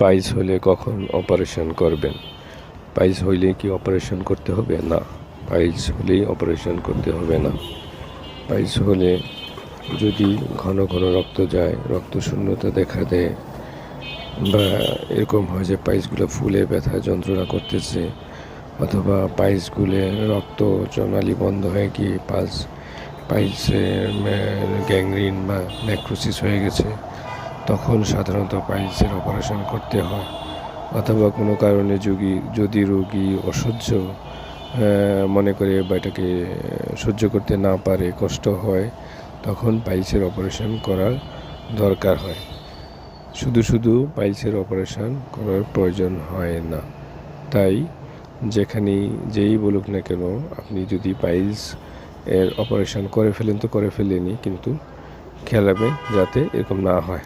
Piles হলে কখন operation করবেন? পাইলস হইলে কি অপারেশন করতে হবে? না, পাইলস হলেই অপারেশন করতে হবে না। পাইলস হলে যদি ঘন ঘন রক্ত যায় রক্ত শূন্যতা দেখা দেয়, বা এরকম হয় যে পাইলসগুলো ফুলে ব্যথা যন্ত্রণা করতেছে, অথবা পাইলসগুলো রক্ত চনালি বন্ধ হয়ে গিয়ে পালস, পাইলসের গ্যাংরিন বা ন্যাক্রোসিস হয়ে গেছে তখন সাধারণত পাইলসের অপারেশন করতে হয়, অথবা কোনো কারণে যদি যদি রোগী অসহ্য মনে করে বা এটাকে সহ্য করতে না পারে, কষ্ট হয়, তখন পাইলসের অপারেশন করার দরকার হয়। শুধু শুধু পাইলসের অপারেশন করার প্রয়োজন হয় না। তাই যেখানেই, যেই বলুক না কেন, আপনি যদি পাইলস এর অপারেশন করে ফেলেন তো করে ফেলেনি কিন্তু খেয়াল রাখবেন যাতে এরকম না হয়।